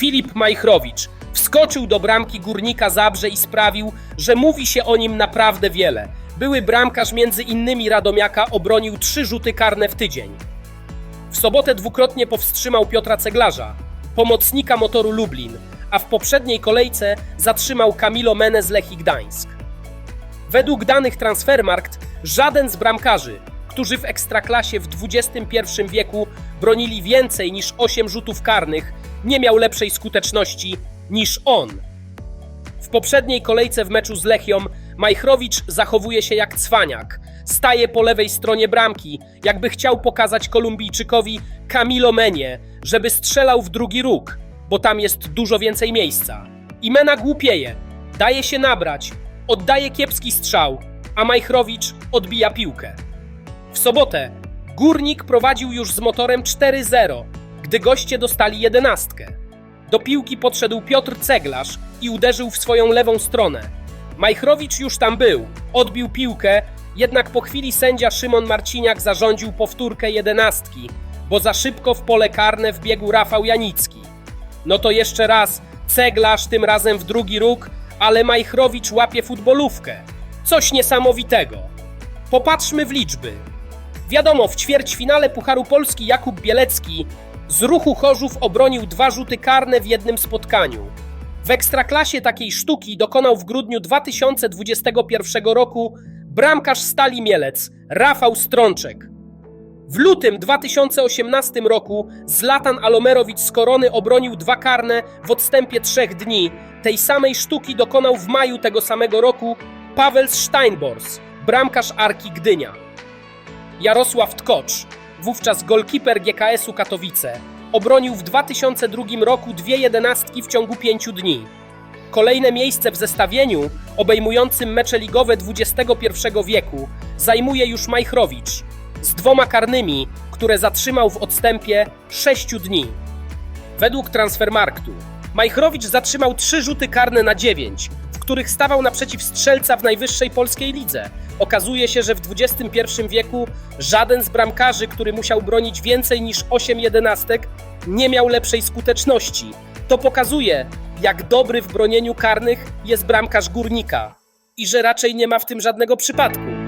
Filip Majchrowicz wskoczył do bramki Górnika Zabrze i sprawił, że mówi się o nim naprawdę wiele. Były bramkarz między innymi Radomiaka obronił trzy rzuty karne w tydzień. W sobotę dwukrotnie powstrzymał Piotra Ceglarza, pomocnika motoru Lublin, a w poprzedniej kolejce zatrzymał Kamilo Mene z Lechii Gdańsk. Według danych Transfermarkt żaden z bramkarzy, którzy w ekstraklasie w XXI wieku bronili więcej niż 8 rzutów karnych, nie miał lepszej skuteczności niż on. W poprzedniej kolejce w meczu z Lechią Majchrowicz zachowuje się jak cwaniak. Staje po lewej stronie bramki, jakby chciał pokazać Kolumbijczykowi Camilo Menie, żeby strzelał w drugi róg, bo tam jest dużo więcej miejsca. I Mena głupieje, daje się nabrać, oddaje kiepski strzał, a Majchrowicz odbija piłkę. W sobotę Górnik prowadził już z motorem 4-0, gdy goście dostali jedenastkę. Do piłki podszedł Piotr Ceglarz i uderzył w swoją lewą stronę. Majchrowicz już tam był, odbił piłkę, jednak po chwili sędzia Szymon Marciniak zarządził powtórkę jedenastki, bo za szybko w pole karne wbiegł Rafał Janicki. No to jeszcze raz, Ceglarz tym razem w drugi róg, ale Majchrowicz łapie futbolówkę. Coś niesamowitego. Popatrzmy w liczby. Wiadomo, w ćwierćfinale Pucharu Polski Jakub Bielecki z ruchu Chorzów obronił dwa rzuty karne w jednym spotkaniu. W ekstraklasie takiej sztuki dokonał w grudniu 2021 roku bramkarz Stali Mielec Rafał Strączek. W lutym 2018 roku Zlatan Alomerowicz z Korony obronił dwa karne w odstępie trzech dni. Tej samej sztuki dokonał w maju tego samego roku Paweł Steinbors, bramkarz Arki Gdynia. Jarosław Tkocz, wówczas golkiper GKS-u Katowice, obronił w 2002 roku dwie jedenastki w ciągu pięciu dni. Kolejne miejsce w zestawieniu, obejmującym mecze ligowe XXI wieku, zajmuje już Majchrowicz z dwoma karnymi, które zatrzymał w odstępie sześciu dni. Według Transfermarktu Majchrowicz zatrzymał trzy rzuty karne na dziewięć, których stawał naprzeciw strzelca w najwyższej polskiej lidze. Okazuje się, że w XXI wieku żaden z bramkarzy, który musiał bronić więcej niż 8 jedenastek, nie miał lepszej skuteczności. To pokazuje, jak dobry w bronieniu karnych jest bramkarz górnika i że raczej nie ma w tym żadnego przypadku.